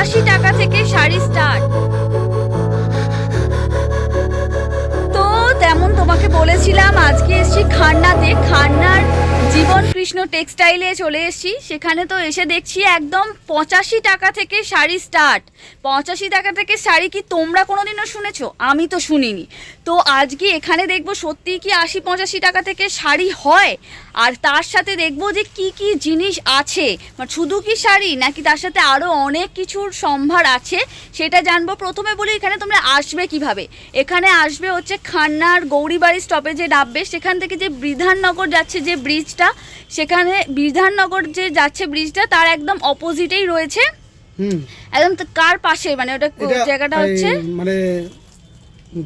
পঁচাশি টাকা থেকে শাড়ি স্টার্ট তো তেমন তোমাকে বলেছিলাম আজকে এসছি খান্নাতে। খান্নার জীবন কৃষ্ণ টেক্সটাইলে চলে এসেছি। সেখানে তো এসে দেখছি একদম পঁচাশি টাকা থেকে শাড়ি স্টার্ট পঁচাশি টাকা থেকে শাড়ি কি তোমরা কোনো দিনও শুনেছো? আমি তো শুনিনি। তো আজকে এখানে দেখব সত্যি কি আশি পঁচাশি টাকা থেকে শাড়ি হয়? আর তার সাথে দেখব যে কি কি জিনিস আছে। মানে শুধু কি শাড়ি, নাকি তার সাথে আরও অনেক কিছুর সম্ভার আছে? সেটা জানব। প্রথমে বলি, এখানে তোমরা আসবে কীভাবে? এখানে আসবে হচ্ছে খান্নার গৌরীবাড়ি স্টপেজে নামবে। সেখান থেকে যে বিধাননগর যাচ্ছে যে ব্রিজটা সেখানে বিধাননগর যে যাচ্ছে ব্রিজটা তার একদম অপোজিটেই রয়েছে। হুম। একদম তো কার পাশে? মানে ওটা জায়গাটা হচ্ছে? মানে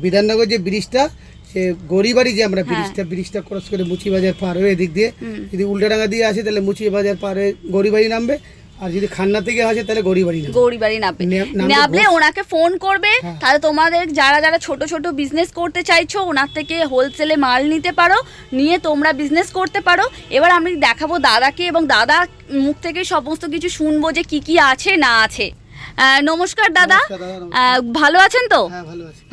বিধাননগর যে ব্রিজটা সে গরিবাড়ি যে আমরা হ্যাঁ। ব্রিজটা ব্রিজটা ক্রস করে মুচিবাজার পার হয়ে এদিক দিয়ে যদি উল্টাডাঙ্গা দিয়ে আসে তাহলে মুচিবাজার পার হয়ে গরিবাড়ি নামবে। আর যদি খান্না থেকে আসে তাহলে গড়িবাড়ি নামবে। গৌরীবাড়ি নামবে। নে- নামবে ওনাকে ফোন করবে। হ্যাঁ। তাহলে তোমাদের যারা যারা ছোট ছোট বিজনেস করতে চাইছো ওনার থেকে হোলসেলে মাল নিতে পারো নিয়ে তোমরা বিজনেস করতে পারো। এবার আমি দেখাবো দাদাকে এবং দাদা মুখ থেকে সমস্ত কিছু শুনব যে কি কি আছে না আছে। নমস্কার দাদা। নমস্কার দাদা, ভালো আছেন তো? হ্যাঁ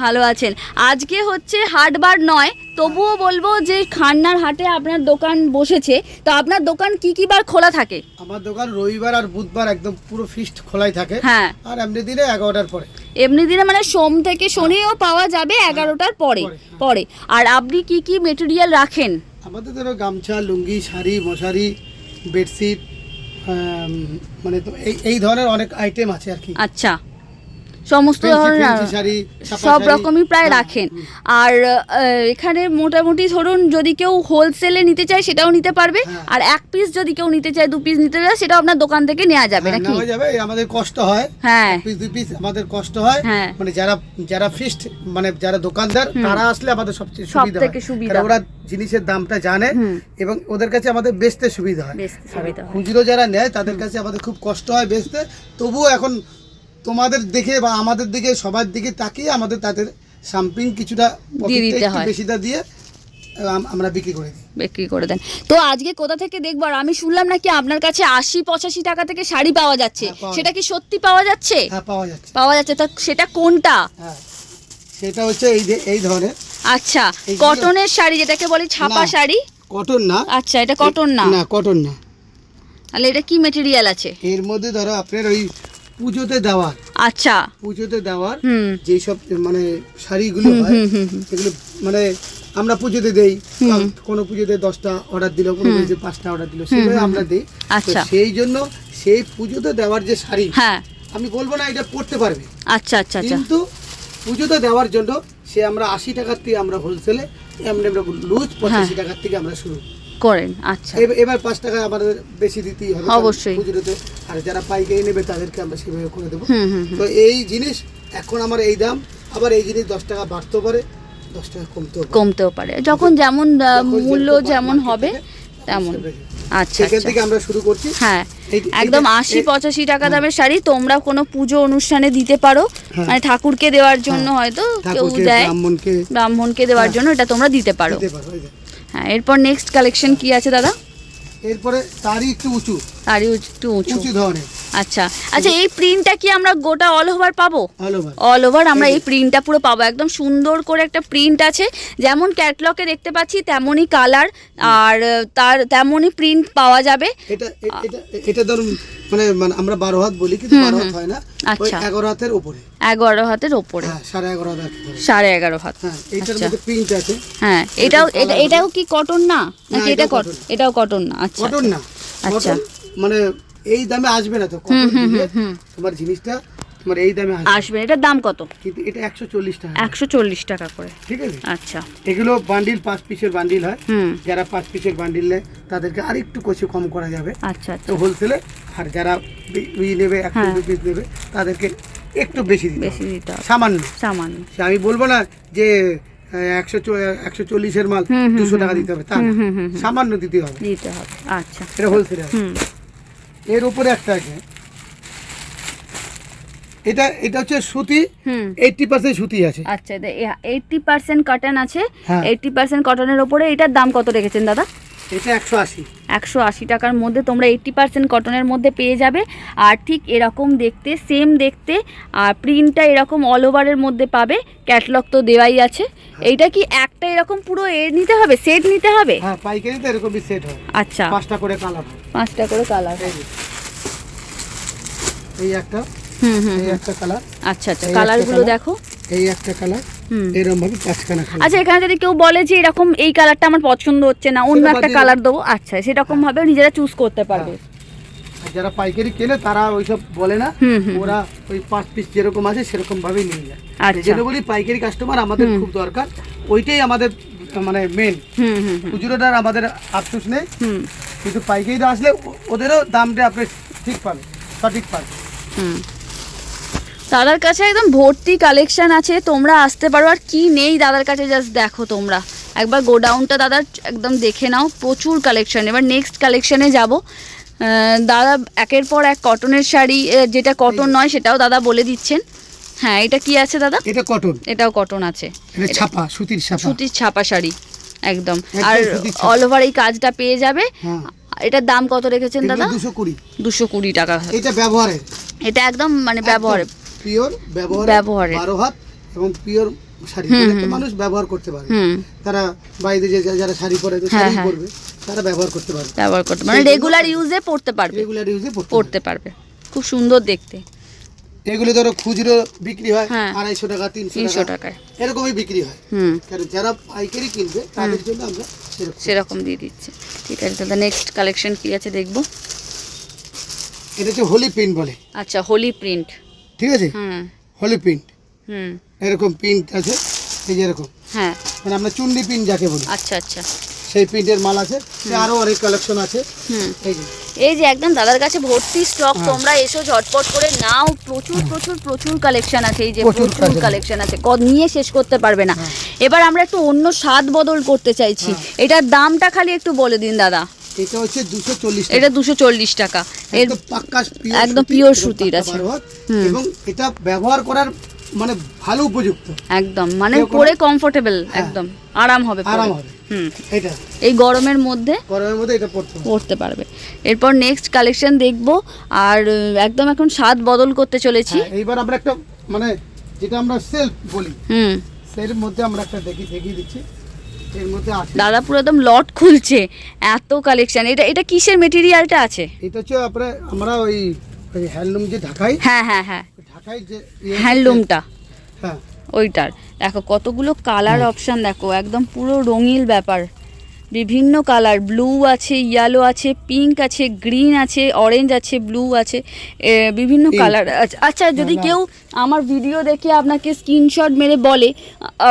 ভালো আছেন। আজকে হচ্ছে হাটবার নয় তবুও বলব যে খান্নার হাটে আপনার দোকান বসেছে। তো আপনার দোকান কি কি বার খোলা থাকে? আমার দোকান রবিবার আর বুধবার একদম পুরো ফিস্ট খোলাই থাকে। হ্যাঁ। আর এমনি দিনে এগারোটার পরে। এমনি দিনে মানে সোম থেকে শনিও পাওয়া যাবে এগারোটার পরে। পরে, হ্যাঁ। আর আপনি কি কি মেটেরিয়াল রাখেন? আমাদের ধরো গামছা লুঙ্গি শাড়ি মশারি বেডশিট মানে এই এই ধরনের অনেক আইটেম আছে আর কি। আচ্ছা। সমস্ত ধরনের সব রকমই প্রায় হ্যাঁ, রাখেন। আর এখানে মোটামুটি ধরুন যদি কেউ হোলসেলে নিতে চায় সেটাও নিতে পারবে। হ্যাঁ। আর এক পিস যদি কেউ নিতে চায় দু পিস নিতে চায় সেটাও আপনার দোকান থেকে নেওয়া যাবে হ্যাঁ, নাকি? নেওয়া যাবে আমাদের কষ্ট হয়। হ্যাঁ। পিস দুই পিস আমাদের কষ্ট হয়। হ্যাঁ। মানে যারা যারা ফিস্ট মানে যারা দোকানদার তারা আসলে আমাদের সবচেয়ে সুবিধা হয়। সুবিধা। ওরা জিনিসের দামটা জানে এবং ওদের কাছে আমাদের হয়। বেচতে সুবিধা হয়। খুচরো যারা নেয় তাদের কাছে আমাদের খুব কষ্ট হয় বেচতে। তবুও এখন তোমাদের দেখে বা আমাদের দিকে সবার দিকে তাকিয়ে আমাদের তাদের সামপিং কিছুটা। বেশিটা দিয়ে আমরা বিক্রি করে দিই। বিক্রি করে দেন। তো আজকে কোথা থেকে দেখব? আর আমি শুনলাম নাকি আপনার কাছে আশি পঁচাশি টাকা থেকে শাড়ি পাওয়া যাচ্ছে। হ্যাঁ, সেটা কি সত্যি পাওয়া যাচ্ছে? হ্যাঁ পাওয়া যাচ্ছে। পাওয়া যাচ্ছে। তা সেটা কোনটা? হ্যাঁ সেটা হচ্ছে এই যে এই ধরনের। আচ্ছা কটনের শাড়ি যেটাকে বলি ছাপা শাড়ি? কটন না। আচ্ছা এটা কটন না। না কটন না। তাহলে এটা কি মেটেরিয়াল আছে? এর মধ্যে ধরো আপনার ওই পুজোতে দেওয়ার। আচ্ছা। পুজোতে দেওয়ার হুম। যেসব মানে শাড়িগুলো হয় এগুলো মানে আমরা পুজোতে দেই। কোনো পুজোতে দশটা অর্ডার দিল কোনো পুজোতে পাঁচটা অর্ডার দিল সেভাবে আমরা দিই। আচ্ছা। সেই জন্য সেই পুজোতে দেওয়ার যে শাড়ি হ্যাঁ। আমি বলব না এটা পড়তে পারবে। আচ্ছা আচ্ছা আচ্ছা। কিন্তু পুজোতে দেওয়ার জন্য সে আমরা আশি টাকার থেকে আমরা হোলসেলে এমনি আমরা লুজ পঁচাশি টাকার থেকে আমরা শুরু করেন আচ্ছা। এব- এবার পাঁচ টাকা আমাদের বেশি দিতেই হবে অবশ্যই। পুজোতে আর যারা পাইকারি নেবে তাদেরকে আমরা সেভাবে করে দেবো। তো এই জিনিস এখন আমার এই দাম আবার এই জিনিস দশ টাকা বাড়তেও পারে দশ টাকা কমতেও পারে। কমতেও পারে। যখন যেমন মূল্য যেমন হবে তেমন। আচ্ছা সেখান আচ্ছা। থেকে আমরা শুরু করছি। হ্যাঁ একদম আশি পঁচাশি টাকা দামের শাড়ি তোমরা কোনো পুজো অনুষ্ঠানে দিতে পারো। হ্যাঁ। মানে ঠাকুরকে দেওয়ার জন্য হয়তো কেউ দেয়। ব্রাহ্মণকে। দেওয়ার হ্যাঁ। জন্য এটা তোমরা দিতে পারো। হ্যাঁ এরপর নেক্সট কালেকশন কি আছে দাদা? এরপরে তারই একটু উঁচু। তারই একটু উঁচু। উঁচু ধরনের। আচ্ছা আচ্ছা এই প্রিন্টটা কি আমরা গোটা অল ওভার পাবো? অল ওভার আমরা এই প্রিন্টটা পুরো পাবো। একদম সুন্দর করে একটা প্রিন্ট আছে। যেমন ক্যাটলগে দেখতে পাচ্ছি তেমনই কালার আর তার তেমনই প্রিন্ট পাওয়া যাবে। এটা এটা এটা ধরুন মানে মানে আমরা বারো হাত বলি কিন্তু বারো হাত হয় না। আচ্ছা। এগারো হাতের উপরে। এগারো হাতের ওপরে হ্যাঁ সাড়ে এগারো হাত। সাড়ে এগারো হাত। হ্যাঁ এইটার আচ্ছা। মধ্যে প্রিন্ট আছে। হ্যাঁ এটাও এটা এটাও কি কটন না? নাকি এটা কটন এটাও কটন না? আচ্ছা কটন না। আচ্ছা। মানে এই দামে আসবে না তো। তোমার জিনিসটা তোমার এই দামে আসবে। এটার দাম কত? কিন্তু এটা একশো চল্লিশ টাকা। একশো চল্লিশ টাকা করে। ঠিক আছে? আচ্ছা। এগুলো বান্ডিল পাঁচ পিসের বান্ডিল হয়। যারা পাঁচ পিসের বান্ডিল নেয় তাদেরকে আরেকটু কষে কম করা যাবে। আচ্ছা আচ্ছা। তো হোলসেলে আর যারা ই নেবে একশো। দু পিস নেবে তাদেরকে একটু বেশি দিতে বেশি দিতে সামান্য। সামান্য। আমি বলব না যে একশো একশো চল্লিশের মাল দুশো টাকা দিতে হবে তা। সামান্য দিতে হবে। দিতে হবে। আচ্ছা। এটা হোলসেলে এর উপরে একটা আছে। এটা এটা হচ্ছে সুতি হুম। এইটটি পার্সেন্ট সুতি আছে। আচ্ছা এইটটি পার্সেন্ট কটন আছে হ্যাঁ। এইটটি পার্সেন্ট কটনের উপরে এটার দাম কত রেখেছেন দাদা? এটা একশো আশি। একশো আশি টাকার মধ্যে তোমরা এইট্টি পার্সেন্ট কটনের মধ্যে পেয়ে যাবে। আর ঠিক এরকম দেখতে সেম দেখতে আর প্রিন্টটা এরকম অল ওভারের মধ্যে পাবে। ক্যাটলগ তো দেওয়াই আছে। এইটা কি একটা এরকম পুরো এ নিতে হবে? সেট নিতে হবে? হ্যাঁ পাইকারিতে এরকমই সেট হয়। আচ্ছা। পাঁচটা করে কালার পাঁচটা করে কালার এই একটা হুম হুম এই একটা কালার আচ্ছা আচ্ছা। কালারগুলো দেখো। এই একটা কালার এরকম ভাবে পাঁচখানা আচ্ছা এখানে যদি কেউ বলে যে এরকম এই কালারটা আমার পছন্দ হচ্ছে না অন্য একটা কালার দেবো আচ্ছা সেরকম ভাবে নিজেরা চুজ করতে পারবে। যারা পাইকারি কেনে তারা ওইসব বলে না ওরা ওই পাঁচ পিস যেরকম আছে সেরকম ভাবেই নিয়ে যায়। আচ্ছা। এই বলি পাইকারি কাস্টমার আমাদের খুব দরকার ওইটাই আমাদের মানে মেন হুম হুম হুম। খুচরোটার আমাদের আফসোস নেই কিন্তু পাইকারিটা আসলে ওদেরও দামটা আপনি ঠিক পাবেন সঠিক হুম। দাদার কাছে একদম ভর্তি কালেকশন আছে তোমরা আসতে পারো। আর কি নেই দাদার কাছে জাস্ট দেখো তোমরা। একবার গোডাউনটা দাদার একদম দেখে নাও প্রচুর কালেকশন এবার নেক্সট কালেকশনে যাব। দাদা একের পর এক কটনের শাড়ি যেটা কটন নয় সেটাও দাদা বলে দিচ্ছেন। হ্যাঁ এটা কি আছে দাদা? এটা কটন এটাও কটন আছে। এটা ছাপা সুতির ছাপা। সুতির ছাপা শাড়ি একদম। আর অল ওভার এই কাজটা পেয়ে যাবে। হ্যাঁ। এটার দাম কত রেখেছেন দাদা? দুশো কুড়ি। দুশো কুড়ি টাকা। এটা ব্যবহারের এটা একদম মানে ব্যবহারে। পিওর ব্যবহার। বারো হাত এবং পিওর শাড়ি মানুষ ব্যবহার করতে পারে। তারা বাইরে যে যারা শাড়ি পরে হ্যাঁ, শাড়ি হ্যাঁ। পরবে তারা ব্যবহার করতে পারবে। ব্যবহার করতে মানে রেগুলার ইউজে পড়তে পারবে। রেগুলার ইউজে পড়তে পারবে। খুব সুন্দর দেখতে। এগুলো ধরো খুচরো বিক্রি হয় হ্যাঁ। আড়াইশো টাকা তিনশো তিনশো টাকা টাকায়। এরকমই বিক্রি হয়। কারণ যারা পাইকারি কিনবে তাদের জন্য আমরা সেরকম। দিয়ে দিচ্ছে। ঠিক আছে তাহলে নেক্সট কালেকশন কি আছে দেখব? এটা হচ্ছে হোলি প্রিন্ট বলে। আচ্ছা হোলি প্রিন্ট ঠিক আছে? হোলি প্রিন্ট হুম। এরকম প্রিন্ট আছে এই যে এরকম। হ্যাঁ। মানে আমরা চুন্ডি প্রিন্ট যাকে বলি। আচ্ছা আচ্ছা। সেই প্রিন্টের মাল আছে আরও অনেক কালেকশন আছে। হুম। এই যে। এই যে একদম দাদার কাছে ভর্তি স্টক হ্যাঁ। তোমরা এসো ঝটপট করে। নাও প্রচুর প্রচুর প্রচুর কালেকশন আছে। এই যে প্রচুর কালেকশন আছে। নিয়ে শেষ করতে পারবে না। এবার আমরা একটু অন্য স্বাদ বদল করতে চাইছি। হ্যাঁ। এটার দামটা খালি একটু বলে দিন দাদা। এটা হচ্ছে দুশো চল্লিশ এটা দুশো চল্লিশ টাকা। এর পাক্কা একদম এবং সুতির আছে। এবং এটা ব্যবহার করার মানে ভালো উপযুক্ত। একদম। মানে পরে কমফোর্টেবল হ্যাঁ। একদম। আরাম হবে আরাম হবে। এটা। এই গরমের মধ্যে গরমের মধ্যে এটা পড়তে পড়তে পারবে। এরপর নেক্সট কালেকশন দেখব। আর একদম এখন স্বাদ বদল করতে চলেছি। হ্যাঁ, এইবার আমরা একটা মানে যেটা আমরা সেলফ বলি হুম। সের মধ্যে আমরা একটা দেখি দেখিয়ে দিচ্ছি। দাদা পুরো একদম লট খুলছে। এত কালেকশন এটা এটা কিসের মেটেরিয়ালটা আছে? এটা হচ্ছে আপনার আমরা ওই হ্যান্ডলুম যে ঢাকাই হ্যাঁ হ্যাঁ হ্যাঁ। ঢাকাই যে ইয়ে- হ্যান্ডলুমটা হ্যাঁ। ওইটার। দেখো কতগুলো কালার অপশন দেখো একদম পুরো রঙিল ব্যাপার। বিভিন্ন কালার ব্লু আছে ইয়েলো আছে পিঙ্ক আছে গ্রিন আছে অরেঞ্জ আছে ব্লু আছে বিভিন্ন. কালার আচ্ছা যদি কেউ আমার ভিডিও দেখে আপনাকে স্ক্রিনশট মেরে বলে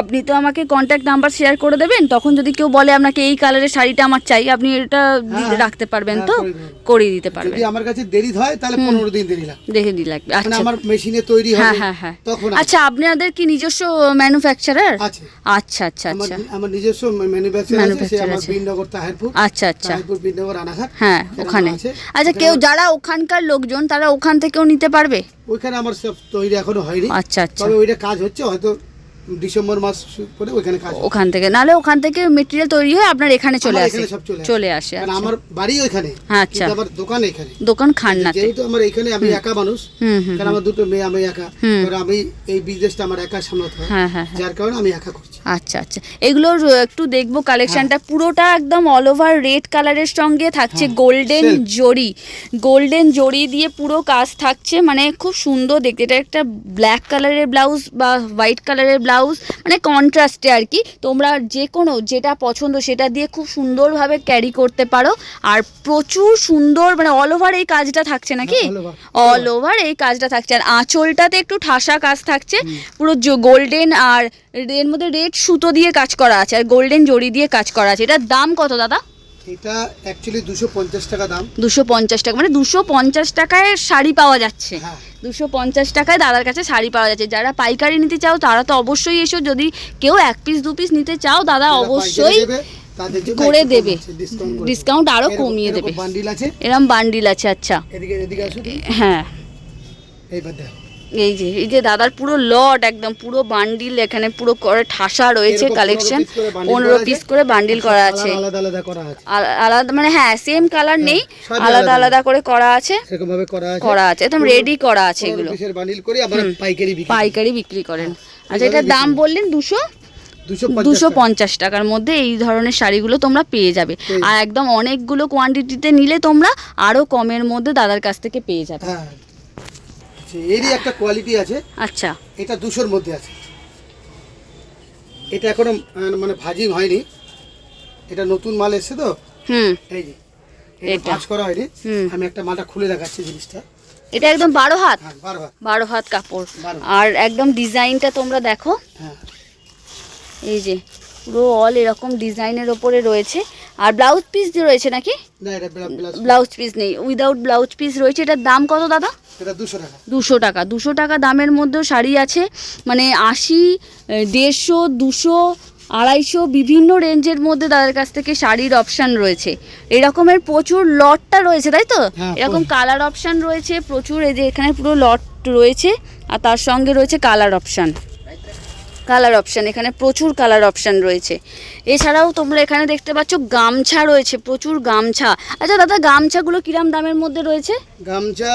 আপনি তো আমাকে কন্ট্যাক্ট নাম্বার শেয়ার করে দেবেন তখন যদি কেউ বলে আপনাকে এই কালারের শাড়িটা আমার চাই আপনি এটা হ্যাঁ, রাখতে পারবেন হ্যাঁ, তো? করে করিয়ে দিতে পারবেন। যদি আমার কাছে দেরি হয় তাহলে পনেরো দিন দেরি লাগে দেখে দিয়ে লাগবে মানে আচ্ছা। আমার মেশিনে তৈরি হ্যাঁ হবে হ্যাঁ হ্যাঁ। তখন আচ্ছা আপনাদের কি নিজস্ব ম্যানুফ্যাকচারার আছে। আচ্ছা আচ্ছা আচ্ছা। আমার নিজস্ব ম্যানুফ্যাকচার আছে। বিনগর তাহেরপুর। আচ্ছা আচ্ছা। তাহেরপুর বিনগর রানাঘাট। হ্যাঁ ওখানে। আচ্ছা কেউ যারা ওখানকার লোকজন তারা ওখান থেকেও নিতে পারবে? ওইখানে আমার সব তৈরি এখনও হয়নি। আচ্ছা আচ্ছা। তবে ওইটা কাজ হচ্ছে হয়তো ডিসেম্বর মাস করে ওইখানে কাজ ওখান থেকে। নাহলে ওখান থেকে মেটেরিয়াল তৈরি হয়ে আপনার এখানে চলে আসে। চলে আসে। আচ্ছা। আমার বাড়ি ওইখানে আচ্ছা। আমার দোকান এখানে। দোকান খান্নাতে। যেহেতু আমার এখানে আমি একা মানুষ কারণ আমার দুটো মেয়ে আমি একা। আমি এই বিজনেসটা আমার একা সামলাতে হয়। হ্যাঁ হ্যাঁ হ্যাঁ। যার কারণে আমি একা করছি। আচ্ছা আচ্ছা। এগুলোর একটু দেখব কালেকশনটা পুরোটা একদম অল ওভার রেড কালারের সঙ্গে থাকছে হ্যাঁ, গোল্ডেন silk। জরি গোল্ডেন জরি দিয়ে পুরো কাজ থাকছে মানে খুব সুন্দর দেখতে। এটা একটা ব্ল্যাক কালারের ব্লাউজ বা হোয়াইট কালারের ব্লাউজ মানে কন্ট্রাস্টে আর কি। তোমরা যে কোনো যেটা পছন্দ সেটা দিয়ে খুব সুন্দরভাবে ক্যারি করতে পারো। আর প্রচুর সুন্দর মানে অল ওভার এই কাজটা থাকছে নাকি? অল ওভার এই কাজটা থাকছে। আর আঁচলটাতে একটু ঠাসা কাজ থাকছে। পুরো গোল্ডেন আর এর মধ্যে রেড সুতো দিয়ে কাজ করা আছে আর গোল্ডেন জড়ি দিয়ে কাজ করা আছে। এটার দাম কত দাদা? এটা অ্যাকচুয়ালি দুশো পঞ্চাশ টাকা দাম। দুশো পঞ্চাশ টাকা। মানে দুশো পঞ্চাশ টাকায় শাড়ি পাওয়া যাচ্ছে। হ্যাঁ। দুশো পঞ্চাশ টাকায় দাদার কাছে শাড়ি পাওয়া যাচ্ছে। যারা পাইকারি নিতে চাও তারা তো অবশ্যই এসো। যদি কেউ এক পিস দু পিস নিতে চাও দাদা অবশ্যই করে দেবে। ডিসকাউন্ট আরও কমিয়ে দেবে। এরম বান্ডিল আছে আচ্ছা। হ্যাঁ। এইবার দেখো। এই যে এই যে দাদার পুরো লট একদম পুরো বান্ডিল এখানে পুরো করে ঠাসা রয়েছে কালেকশন 15 piece করে bundle পনেরো পিস করে বান্ডিল করা আছে। আলাদা মানে হ্যাঁ সেম কালার নেই আলাদা আলাদা। করে করা আছে। করা আছে। একদম রেডি করা আছে এগুলো। পাইকারি বিক্রি। করেন। আচ্ছা এটার দাম বললেন দুশো? দুশো পঞ্চাশ টাকার মধ্যে এই ধরনের শাড়িগুলো তোমরা পেয়ে যাবে। আর একদম অনেকগুলো কোয়ান্টিটিতে নিলে তোমরা আরও কমের মধ্যে দাদার কাছ থেকে পেয়ে যাবে। হ্যাঁ আচ্ছা, এরই একটা কোয়ালিটি আছে। আচ্ছা। এটা দুশোর মধ্যে আছে। এটা এখনও মানে ভাজি হয়নি। এটা নতুন মাল এসছে তো? হুম। এই যে এটা। ভাজ করা হয়নি। আমি একটা মালটা খুলে দেখাচ্ছি জিনিসটা। এটা একদম বারো হাত? হ্যাঁ বারো হাত। কাপড়। আর একদম ডিজাইনটা তোমরা দেখো। হ্যাঁ। এই যে পুরো অল এরকম ডিজাইনের ওপরে রয়েছে। আর ব্লাউজ পিস রয়েছে নাকি? না এটা ব্লা- ব্লাউজ ব্লাউজ পিস নেই। উইদাউট ব্লাউজ পিস রয়েছে এটার দাম কত দাদা? এটা দুশো টাকা। দুশো টাকা। দুশো টাকা দামের মধ্যেও শাড়ি আছে মানে আশি দেড়শো দুশো আড়াইশো বিভিন্ন রেঞ্জের মধ্যে তাদের কাছ থেকে শাড়ির অপশান রয়েছে। এরকমের প্রচুর লটটা রয়েছে তাই তো? হ্যাঁ, এরকম কালার অপশান রয়েছে প্রচুর এই যে এখানে পুরো লট রয়েছে আর তার সঙ্গে রয়েছে কালার অপশান কালার অপশান এখানে প্রচুর কালার অপশান রয়েছে। এছাড়াও তোমরা এখানে দেখতে পাচ্ছ গামছা রয়েছে প্রচুর গামছা। আচ্ছা দাদা গামছাগুলো কিরাম দামের মধ্যে রয়েছে? গামছা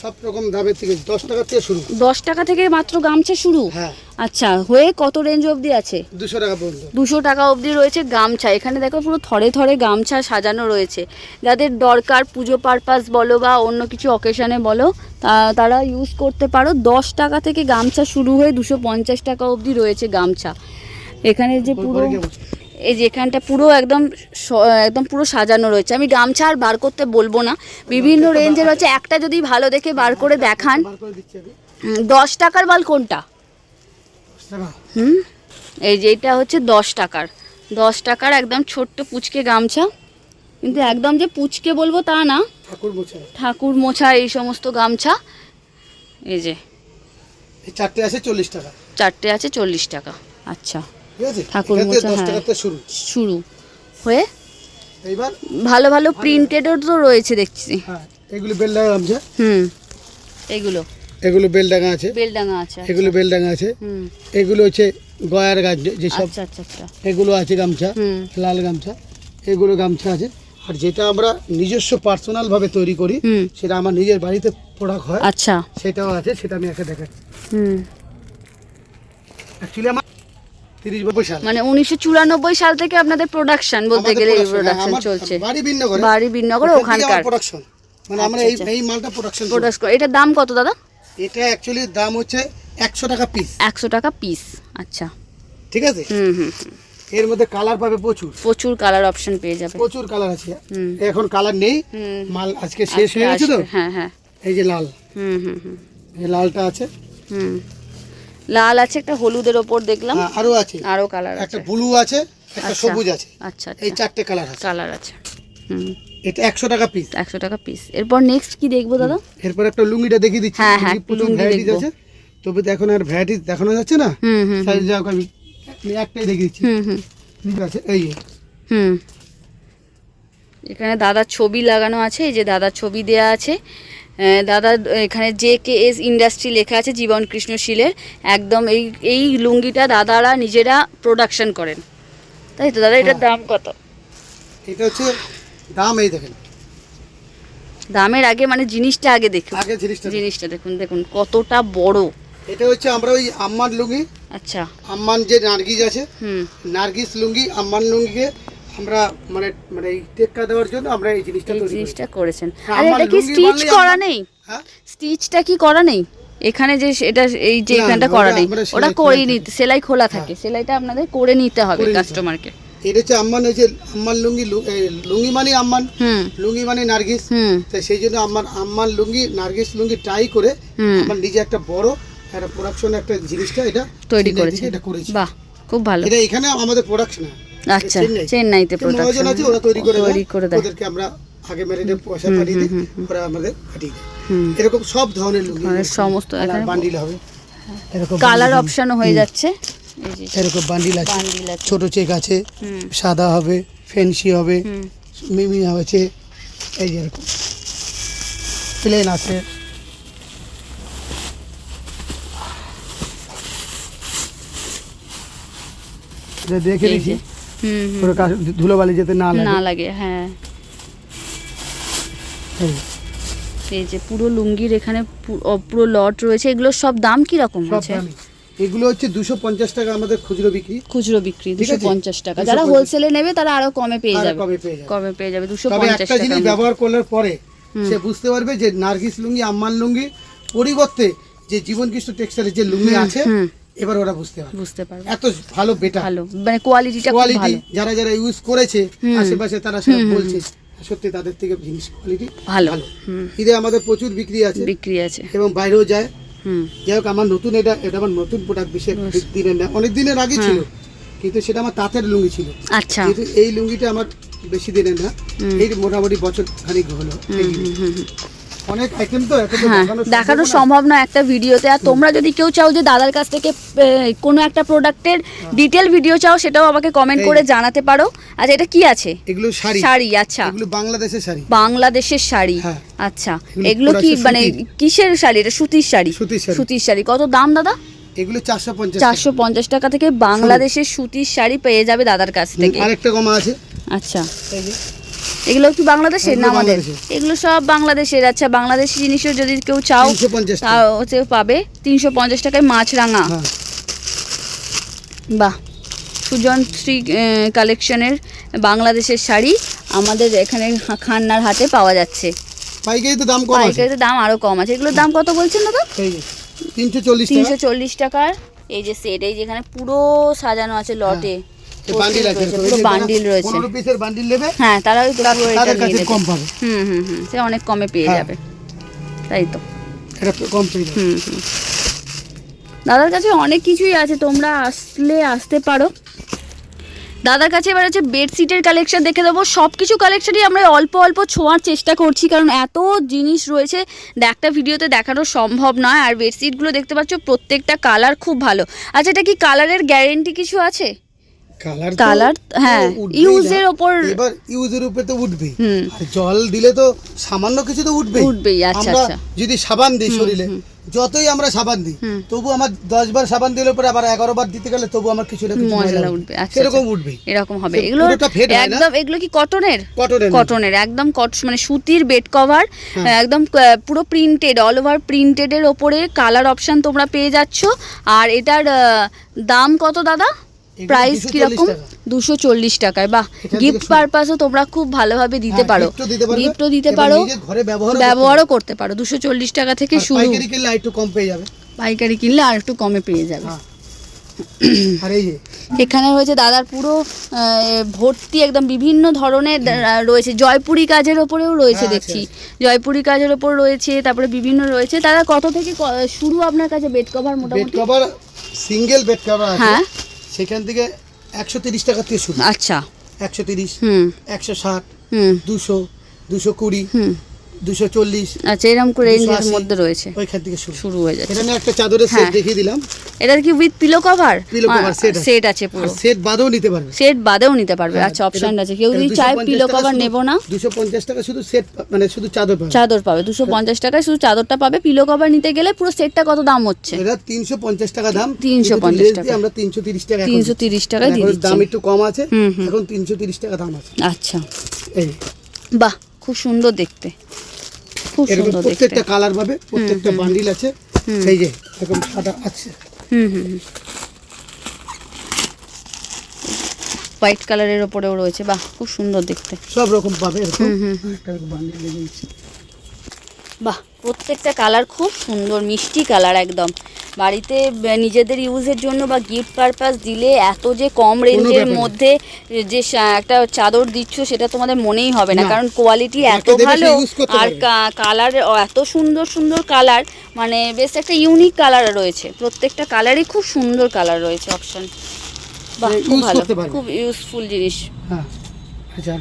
সব রকম দামের থেকে দশ টাকা থেকে শুরু। দশ টাকা থেকে মাত্র গামছা শুরু? হ্যাঁ। আচ্ছা হয়ে কত রেঞ্জ অবধি আছে? দুশো টাকা পর্যন্ত। দুশো টাকা অবধি রয়েছে গামছা। এখানে দেখো পুরো থরে থরে গামছা সাজানো রয়েছে। যাদের দরকার পুজো পারপাস বলো বা অন্য কিছু অকেশনে বলো তা- তারা ইউজ করতে পারো। দশ টাকা থেকে গামছা শুরু হয়ে দুশো পঞ্চাশ টাকা অবধি রয়েছে গামছা। এখানে যে পুরো। এই যে এখানটা পুরো একদম একদম পুরো সাজানো রয়েছে। আমি গামছা আর বার করতে বলব না। বিভিন্ন রেঞ্জের হচ্ছে একটা যদি ভালো দেখে বার করে দেখান। দশ টাকার বাল কোনটা? হুম? এই যে এটা হচ্ছে দশ টাকার। দশ টাকার একদম ছোট্ট পুচকে গামছা। কিন্তু একদম যে পুচকে বলব তা না। ঠাকুর মোছা। ঠাকুর মোছা এই সমস্ত গামছা। এই যে। চারটে আছে চল্লিশ টাকা। চারটে আছে চল্লিশ টাকা। আচ্ছা। ঠিক ঠাকুর মোছা, হ্যাঁ। শুরু। শুরু। হয়ে? এইবার? ভালো ভালো প্রিন্টেডও তো রয়েছে দেখছি। হ্যাঁ এগুলো বেলডাঙ্গা গামছা। হুম। এগুলো। এগুলো বেলডাঙ্গা আছে। বেলডাঙা আছে এগুলো বেলডাঙ্গা আছে। এগুলো হচ্ছে গয়ার গাছ যে- যেসব আচ্ছা আচ্ছা আচ্ছা। এগুলো আছে গামছা লাল গামছা। এগুলো গামছা আছে। আর যেটা আমরা নিজস্ব পার্সোনাল ভাবে তৈরি করি সেটা আমার নিজের বাড়িতে প্রোডাক্ট হয়। আচ্ছা। সেটাও আছে সেটা আমি একে দেখাচ্ছি। হুম। অ্যাকচুয়ালি আমার মানে উনিশশো চুরানব্বই সাল থেকে আপনাদের প্রোডাকশন বলতে গেলে এই হ্যাঁ, প্রোডাকশন চলছে। বাড়ি বিনগরে বাড়ি ওখানকার। প্রোডাকশন মানে আমরা এই আচ্ছা, আচ্ছা। এই মালটা প্রোডাকশন প্রোডাক্ট এটার দাম কত দাদা? এটা অ্যাকচুয়ালি দাম হচ্ছে একশো টাকা পিস একশো টাকা পিস আচ্ছা। ঠিক আছে? হুম হুম। এর মধ্যে কালার পাবে প্রচুর। প্রচুর কালার অপশন পেয়ে যাবে। প্রচুর কালার আছে। এখন কালার নেই। মাল আজকে শেষ হয়ে গেছে তো? হ্যাঁ হ্যাঁ। এই যে লাল। হুম হুম হুম। এই লালটা আছে। হুম। লাল আছে একটা হলুদের ওপর দেখলাম। হ্যাঁ, আরও আছে। আরও কালার একটা ব্লু আছে একটা। সবুজ আছে। আচ্ছা এই আচ্ছা চারটে কালার আছে। কালার আছে। হুম। এটা একশো টাকা পিস একশো টাকা পিস এরপর নেক্সট কি দেখব দাদা? এরপর একটা লুঙ্গিটা দেখিয়ে দিচ্ছি। হ্যাঁ, হ্যাঁ, প্রচুর লুঙ্গি আছে। তবে এখন আর ভ্যারাইটিস দেখানো যাচ্ছে না? হুম হুম সাইজ যাক আমি। আমি একটাই দেখিয়ে দিচ্ছি। হুম হুম। ঠিক আছে এই হুম। এখানে দাদার ছবি লাগানো আছে এই যে দাদার ছবি দেয়া আছে। দাদা এখানে জে কে এস ইন্ডাস্ট্রি লেখা আছে জীবন কৃষ্ণ শীলের। একদম এই এই লুঙ্গিটা দাদারা নিজেরা প্রোডাকশন করেন। তাই তো দাদা এটার দাম কত? এটা হচ্ছে দাম এই দেখেন। দামের আগে মানে জিনিসটা আগে দেখুন। আগে জিনিসটা জিনিসটা দেখুন দেখুন কতটা বড়। এটা হচ্ছে আমরা ওই আম্মান লুঙ্গি। আচ্ছা। আম্মান যে নার্গিস আছে হুম। নার্গিস লুঙ্গি আম্মান লুঙ্গিকে আমরা মানে মানে টেক্কা দেওয়ার জন্য আমরা এই জিনিসটা তৈরি জিনিসটা করেছেন। হ্যাঁ, আর এটা কি স্টিচ করা নেই? হ্যাঁ? স্টিচটা কি করা নেই? এখানে যে এটা এই যে এখানটা করা নেই। ওটা খোলা নিতে? সেলাই খোলা থাকে। সেলাইটা আপনাদের করে নিতে হবে করে নিতে হবে। কাস্টমারকে এটা হচ্ছে আম্মান হচ্ছে আম্মান লুঙ্গি লু- লুঙ্গি মানে আম্মান হুম। লুঙ্গি মানে নার্গিস। হুম। তাই সেই জন্য আমার আম্মান লুঙ্গি নার্গিস লুঙ্গি ট্রাই করে হুম। আমার নিজে একটা বড় একটা প্রোডাকশন একটা জিনিসটা এটা তৈরি চেন্নাই করেছে। থেকে এটা করেছি। বাহ খুব ভালো। এটা এখানে আমাদের প্রোডাকশন আচ্ছা চেন্নাই। চেন্নাইতে যে মহাজন প্রোডাকশন আছে ওরা তৈরি করে তৈরি দেয় করে দেয়। ওদেরকে আমরা আগে মেরে পয়সা পাঠিয়ে দিই ওরা আমাদের পাঠিয়ে দেয়। হুম। এরকম সব ধরনের লুঙ্গি ধরনের সমস্ত এখানে বান্ডিল হবে। এরকম কালার অপশনও হয়ে যাচ্ছে। এরকম বান্ডিল আছে। ছোট চেক আছে সাদা হবে ফেন্সি হবে মিমি আছে এই যে এরকম। প্লেন আছে। দেখে দিচ্ছি পুরো ধুলোবালি যেতে না লাগে। না লাগে হ্যাঁ। এই যে। পুরো লুঙ্গির এখানে পুরো লট রয়েছে। এগুলো সব দাম কি রকম আছে এগুলো হচ্ছে দুশো পঞ্চাশ টাকা আমাদের খুচরো বিক্রি। খুচরো বিক্রি দুশো পঞ্চাশ টাকা। 250 যারা হোলসেলে নেবে তারা আরও কমে পেয়ে যাবে। কমে পেয়ে যাবে। কমে পেয়ে যাবে দুশো পঞ্চাশ একটা জিনিস ব্যবহার করার পরে সে বুঝতে পারবে যে নার্গিস লুঙ্গি আম্মান লুঙ্গি পরিবর্তে যে জীবন কৃষ্ণ টেক্সটাইলের যে লুঙ্গি আছে এবার ওরা বুঝতে পারবে। বুঝতে পারবে। এত ভালো বেটার ভালো। মানে কোয়ালিটিটা কোয়ালিটি যারা যারা ইউজ করেছে আশেপাশে তারা সেটা বলছে। সত্যি তাদের থেকে জিনিস কোয়ালিটি ভালো। ঈদে আমাদের প্রচুর বিক্রি আছে বিক্রি আছে। এবং বাইরেও যায়। যাই হোক আমার নতুন এটা এটা আমার নতুন প্রোডাক্ট বিশেষ দিনের না অনেক দিনের আগে ছিল। কিন্তু সেটা আমার তাঁতের লুঙ্গি ছিল। আচ্ছা। কিন্তু এই লুঙ্গিটা আমার বেশি দিনের না। এই মোটামুটি বছর খানিক হলো। হ্যাঁ দেখানো সম্ভব না। একটা ভিডিওতে। আর তোমরা যদি কেউ চাও যে দাদার কাছ থেকে কোনো একটা প্রোডাক্টের ডিটেল ভিডিও চাও সেটাও আমাকে কমেন্ট করে জানাতে পারো। আচ্ছা এটা কি আছে? এগুলো শাড়ি। শাড়ি আচ্ছা। এগুলো বাংলাদেশের শাড়ি। বাংলাদেশের শাড়ি। হ্যাঁ। আচ্ছা। এগুলো কি মানে। কিসের শাড়ি? এটা সুতির শাড়ি? সুতির শাড়ি। কত দাম দাদা? এগুলো চারশো পঞ্চাশ চারশো পঞ্চাশ টাকা থেকে বাংলাদেশের সুতির শাড়ি পেয়ে যাবে দাদার কাছ থেকে। আরেকটা কমা আছে। আচ্ছা। এই যে, এগুলো কি বাংলাদেশের না আমাদের? এগুলো সব বাংলাদেশের। আচ্ছা বাংলাদেশি জিনিসও যদি কেউ চাও 350 টাকা। তাও হচ্ছে পাবে তিনশো পঞ্চাশ টাকায় মাছ রাঙা। হ্যাঁ। বাহ সুজন শ্রী কালেকশনের বাংলাদেশের শাড়ি আমাদের এখানে খান্নার হাতে পাওয়া যাচ্ছে। দাম কম পাইকারিতে দাম আরও কম আছে। এগুলোর দাম কত বলছেন দাদা? তিনশো চল্লিশ তিনশো চল্লিশ টাকার এই যে সেট এই যেখানে পুরো সাজানো আছে লটে। বান্ডিল আছে রয়েছে, পুরো বান্ডিল রয়েছে। পনেরো পিসের বান্ডিল নেবে হ্যাঁ তারা ওই পুরো এটা নিয়ে কম পাবে। হুম হুম হুম সে অনেক কমে পেয়ে হ্যাঁ। যাবে। তাই তো। এটা কম পেয়ে যাবে হুম হুম। দাদার কাছে অনেক কিছুই আছে তোমরা আসলে আসতে পারো। দাদার কাছে এবার হচ্ছে বেডশিটের কালেকশন দেখে দেবো। সব কিছু কালেকশনই আমরা অল্প অল্প ছোঁয়ার চেষ্টা করছি কারণ এত জিনিস রয়েছে একটা ভিডিওতে দেখানো সম্ভব নয়। আর বেডশিটগুলো দেখতে পাচ্ছ প্রত্যেকটা কালার খুব ভালো। আচ্ছা এটা কি কালারের গ্যারেন্টি কিছু আছে? কালার Colour, হ্যাঁ, use এর ওপর- এবার ইউজের উপরে তো। আর জল দিলে তো সামান্য কিছু তো উঠবেই। উঠবেই, আচ্ছা, আচ্ছা। যদি সাবান দিই শরীরে যতই আমরা সাবান দিই তবু আমার দশ বার সাবান দিলে পরে আবার এগারো বার দিতে গেলে তবু আমার কিছু না কিছু ময়লা উঠবে আচ্ছা সেরকম আচ্ছা। উঠবেই। এরকম হবে। এগুলো? একদম এগুলো কি কটনের? কটনের। কটনের একদম কট মানে সুতির বেড কভার হ্যাঁ। একদম পুরো প্রিন্টেড অল ওভার প্রিন্টেডের ওপরে কালার অপশন তোমরা পেয়ে যাচ্ছ। আর এটার দাম কত দাদা? প্রাইস কীরকম? দুশো চল্লিশ টাকায়। বাহ গিফট। পারপাসও তোমরা খুব ভালোভাবে দিতে হ্যাঁ, পারো। গিফটও দিতে পারো। ব্যবহারও করতে পারো। দুশো চল্লিশ টাকা থেকে শুরু। পাইকারি কিনলে একটু কম পেয়ে যাবে। পাইকারি কিনলে আর একটু কমে পেয়ে যাবে। হ্যাঁ। এখানে রয়েছে দাদার পুরো ভর্তি একদম বিভিন্ন ধরনের রয়েছে। জয়পুরি কাজের ওপরেও রয়েছে হ্যাঁ, দেখছি। জয়পুরি কাজের ওপর রয়েছে তারপরে বিভিন্ন রয়েছে। দাদা কত থেকে শুরু আপনার কাছে বেড কভার বেড মোটামুটি? কভার সিঙ্গেল বেড কভার আছে। হ্যাঁ। সেখান থেকে একশো তিরিশ টাকা থেকে শুরু। আচ্ছা। একশো তিরিশ একশো ষাট হুম। দুশো দুশো কুড়ি হুম। দুশো চল্লিশ আচ্ছা এরকম করে রেঞ্জের মধ্যে রয়েছে। ওইখান থেকে শুরু। শুরু হয়ে যাচ্ছে। এখানে একটা চাদরের সেট হ্যাঁ। দেখিয়ে দিলাম। এটা কি উইথ পিলো কভার সেট আছে। পুরো। সেট বাদেও নিতে পারবে। সেট বাদেও নিতে পারবে। আচ্ছা অপশন আছে। কেউ যদি চায় পিলো কভার নেব না। দুশো পঞ্চাশ টাকা শুধু সেট মানে শুধু চাদর পাবে। চাদর পাবে। দুশো পঞ্চাশ টাকায় শুধু চাদরটা পাবে। পিলো কভার নিতে গেলে পুরো সেটটা কত দাম হচ্ছে? এটা তিনশো পঞ্চাশ টাকা দাম। 350 কিন্তু টাকা। আমরা তিনশো তিরিশ টাকা এখন তিনশো দিচ্ছি। তিরিশ টাকায় দিয়ে দিচ্ছি। দাম একটু কম আছে। এখন তিনশো তিরিশ টাকা দাম আছে। আচ্ছা। এই। বাহ খুব সুন্দর দেখতে। খুব সুন্দর প্রত্যেকটা কালার পাবে প্রত্যেকটা বান্ডিল আছে। এই যে এরকম সাদা আছে। হুম হুম হোয়াইট কালারের ওপরেও রয়েছে। বাহ খুব সুন্দর দেখতে। সব রকম পাবে এরকম। একটা বান্ডিল বাহ প্রত্যেকটা কালার খুব সুন্দর মিষ্টি কালার একদম। বাড়িতে নিজেদের ইউজের জন্য বা গিফট পারপাস দিলে এত যে কম রেঞ্জের মধ্যে যে একটা চাদর দিচ্ছ সেটা তোমাদের মনেই হবে না। কারণ কোয়ালিটি এত ভালো আর কালার এত সুন্দর সুন্দর কালার মানে বেশ একটা ইউনিক কালার রয়েছে। প্রত্যেকটা কালারই খুব সুন্দর কালার রয়েছে অপশন মানে খুব ভালো। খুব ইউজফুল জিনিস। হ্যাঁ। আচ্ছা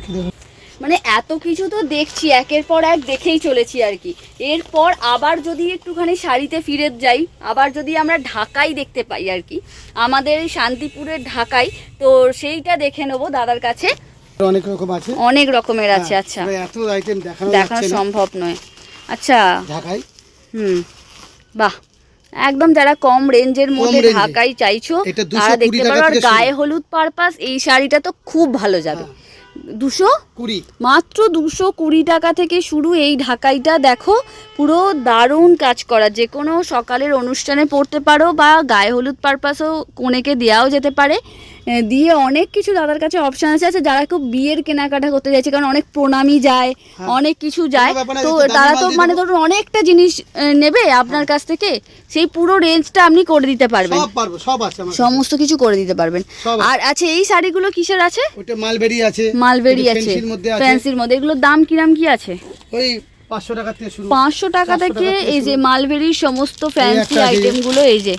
মানে এত কিছু তো দেখছি একের পর এক দেখেই চলেছি আর কি। এরপর আবার যদি একটুখানি শাড়িতে ফিরে যাই আবার যদি আমরা ঢাকাই দেখতে পাই আর কি আমাদের শান্তিপুরের ঢাকাই তো সেইটা দেখে নেব দাদার কাছে। অনেক রকম আছে। অনেক রকমের আছে হ্যাঁ, আচ্ছা। এত আইটেম দেখানো দেখানো সম্ভব নয়। আচ্ছা। ঢাকায় হুম। বাহ। একদম যারা কম রেঞ্জের মধ্যে ঢাকাই চাইছো তারা দেখতে পারো আর গায়ে হলুদ পারপাস এই শাড়িটা তো খুব ভালো যাবে। হ্যাঁ। দুশো? কুড়ি। মাত্র দুশো কুড়ি টাকা থেকে শুরু এই ঢাকাইটা দেখো পুরো দারুণ কাজ করা। যে কোনো সকালের অনুষ্ঠানে পড়তে পারো বা গায়ে হলুদ পারপাসও কনেকে দেওয়াও যেতে পারে। দিয়ে অনেক কিছু দাদার কাছে অপশান আছে আছে যারা খুব বিয়ের কেনাকাটা করতে চাইছে কারণ অনেক প্রণামী যায় হ্যাঁ। অনেক কিছু যায়। তো তারা তো মানে ধরুন অনেকটা জিনিস নেবে আপনার কাছ থেকে সেই পুরো রেঞ্জটা আপনি করে দিতে পারবেন। সমস্ত কিছু করে দিতে পারবেন। আর আচ্ছা এই শাড়িগুলো কিসের আছে? মালবেরি আছে মালবেরি আছে ফ্যান্সির মধ্যে এগুলোর দাম কিরাম কি আছে? ওই পাঁচশো টাকা থেকে শুরু। পাঁচশো টাকা 400 থেকে টাকা থেকে এই যে মালবেরির সমস্ত ফ্যান্সি আইটেমগুলো এই যে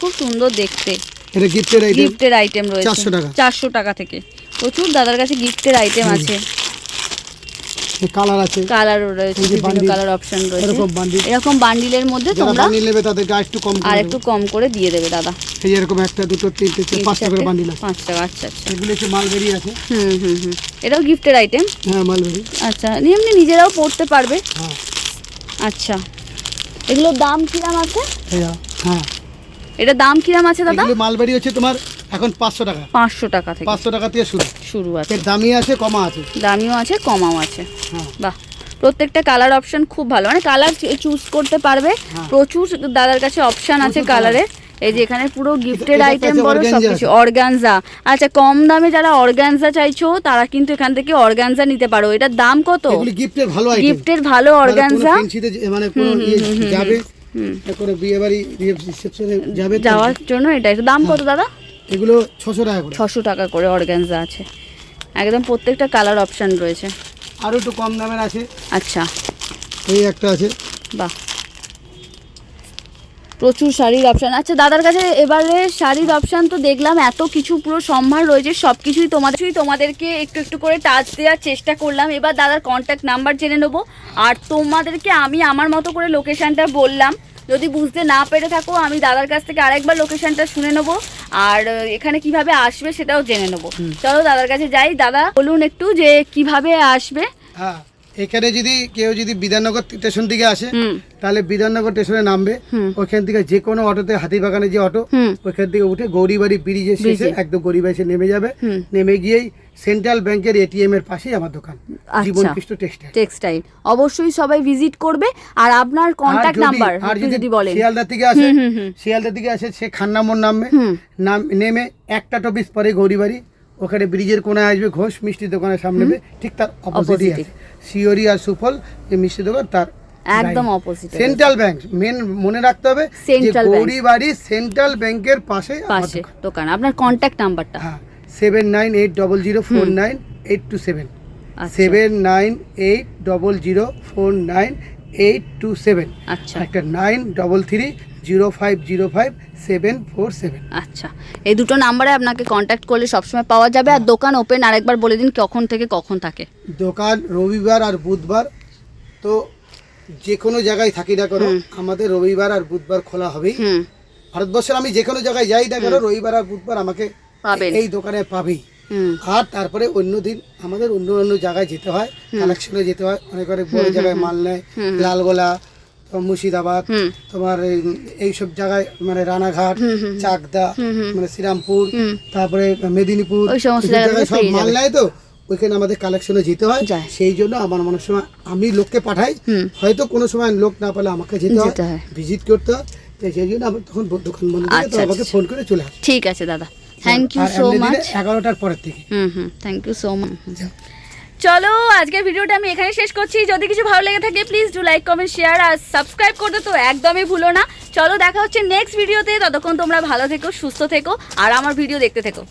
খুব সুন্দর দেখতে। এটা গিফটের আইটেম গিফটের আইটেম রয়েছে। 400 টাকা। চারশো টাকা থেকে। প্রচুর দাদার কাছে গিফটের আইটেম আছে। কালার আছে। কালারও রয়েছে বিভিন্ন কালার অপশন রয়েছে। এরকম bundle। এরকম বান্ডিলের মধ্যে তোমরা বান্ডিল নেবে আর একটু কম আর একটু কম করে দিয়ে দেবে দাদা। এই এরকম একটা দুটো তিনটে পাঁচটা করে বান্ডিল আছে। পাঁচ টাকা আচ্ছা আচ্ছা। এগুলো হচ্ছে মালবেরি আছে। হুম হুম হুম। এটাও গিফটের আইটেম হ্যাঁ মালবেরি আচ্ছা এমনি নিজেরাও পড়তে পারবে। হ্যাঁ। আচ্ছা। এগুলোর দাম কিরাম আছে? হ্যাঁ হ্যাঁ। এটা দাম কিরাম আছে দাদা? এগুলো মালবেরি হচ্ছে তোমার এখন পাঁচশো টাকা। পাঁচশো টাকা থেকে। পাঁচশো টাকা থেকে শুরু। শুরু আছে। এর দামি আছে কমা আছে। দামিও আছে কমাও আছে। হ্যাঁ। বাহ। প্রত্যেকটা কালার অপশন খুব ভালো। মানে কালার চুজ করতে পারবে। হ্যাঁ। প্রচুর দাদার কাছে অপশন আছে কালারের এই যে এখানে পুরো গিফটেড আইটেম বলো সবকিছু। অর্গানজা আচ্ছা কম দামে যারা অর্গানজা চাইছো তারা কিন্তু এখান থেকে অর্গানজা নিতে পারো। এটার দাম কত? গিফটের ভালো আইটেম গিফটের ভালো অর্গানজা মানে কোনো যাবে। কোনো বিয়ে বাড়ি রিসেপশনে যাবে যাওয়ার জন্য এটা একটু দাম কত দাদা? এগুলো ছশো টাকা করে। ছশো টাকা করে অর্গ্যানজা আছে। একদম প্রত্যেকটা কালার অপশান রয়েছে। আরও একটু কম দামের আছে। আচ্ছা। এই একটা আছে। বাহ। প্রচুর শাড়ির অপশান আচ্ছা দাদার কাছে এবারে শাড়ির অপশান তো দেখলাম এত কিছু পুরো সম্ভার রয়েছে সব কিছুই তোমাদের তোমাদেরকে একটু একটু করে টাচ দেওয়ার চেষ্টা করলাম। এবার দাদার কন্ট্যাক্ট নাম্বার জেনে নেব। আর তোমাদেরকে আমি আমার মতো করে লোকেশানটা বললাম। যদি বুঝতে না পেরে থাকো আমি দাদার কাছ থেকে আরেকবার লোকেশনটা শুনে নেব। আর এখানে কীভাবে আসবে সেটাও জেনে নেব। চলো দাদার কাছে যাই। দাদা বলুন একটু যে কীভাবে আসবে। হ্যাঁ এখানে যদি কেউ যদি বিধাননগর স্টেশন থেকে আসে তাহলে বিধাননগর স্টেশনে নামবে। ওইখান থেকে যে কোনো অটোতে হাতিবাগানে যে অটো ওইখান থেকে উঠে গৌরীবাড়ি ব্রিজে শেষে একদম গৌরীবাড়ি এসে নেমে যাবে। নেমে গিয়েই সেন্ট্রাল ব্যাংকের এটিএম এর পাশেই আমার দোকান। জীবন কৃষ্ণ টেক্সটাইল টেক্সটাইল অবশ্যই সবাই ভিজিট করবে। আর আপনার কন্ট্যাক্ট নাম্বার আর যদি বলেন। শিয়ালদা থেকে আসে। শিয়ালদা থেকে আসে সে খান্নামোর নামবে। নাম নেমে একটা টপিস পরে গৌরীবাড়ি। ওখানে ব্রিজের কোনায় আসবে ঘোষ মিষ্টি দোকানের সামনে ঠিক তার অপোজিটই আছে। সিওরি আর সুফল যে মিষ্টি দোকান তার একদম অপোজিট সেন্ট্রাল ব্যাংক মেন মনে রাখতে হবে যে। গৌরীবাড়ি সেন্ট্রাল ব্যাংকের পাশে পাশে দোকান। আপনার কন্ট্যাক্ট নাম্বারটা হ্যাঁ seven nine eight double zero four nine eight two seven seven nine eight double zero four nine eight two seven আচ্ছা। একটা nine double three zero five zero five seven four seven. আচ্ছা এই দুটো নাম্বারে আপনাকে contact করলে সবসময় পাওয়া যাবে আর দোকান ওপেন আরেকবার বলে দিন কখন থেকে কখন থাকে। দোকান রবিবার আর বুধবার তো যে কোনো জায়গায় থাকি না করো আমাদের রবিবার আর বুধবার খোলা হবেই। ভারতবর্ষের আমি যে কোনো জায়গায় যাই না কেন রবিবার আর বুধবার আমাকে এই দোকানে পাবেই। আর তারপরে অন্য দিন আমাদের অন্য অন্য জায়গায় যেতে হয় কালেকশনে যেতে হয় অনেক অনেক বড় জায়গায় মাল নেয় লালগোলা মুর্শিদাবাদ তোমার এই- এইসব জায়গায় মানে রানাঘাট চাকদা মানে শ্রীরামপুর তারপরে মেদিনীপুর সব পেয়ে মাল যাবে। নেয় তো। ওইখানে আমাদের কালেকশনে যেতে হয়। সেই জন্য আমার মনে সময় আমি লোককে পাঠাই। হয়তো কোনো সময় লোক না পেলে আমাকে যেতে হয়। ভিজিট করতে হয়। সেই জন্য আমার তখন দোকান বন্ধ আচ্ছা, আমাকে আচ্ছা। ফোন করে চলে আসে। ঠিক আছে দাদা। থ্যাংক ইউ সো মাচ এগারোটার পরের থেকে। হুম হুম। থ্যাংক ইউ সো মাচ চলো, আজকের ভিডিওটা আমি এখানে শেষ করছি। যদি কিছু ভালো লেগে থাকে please do like comment share R subscribe করতে তো একদমই ভুলো না। চলো, দেখা হচ্ছে নেক্সট ভিডিওতে ততক্ষণ তোমরা ভালো থেকো, সুস্থ থেকো আর আমার ভিডিও দেখতে থেকো।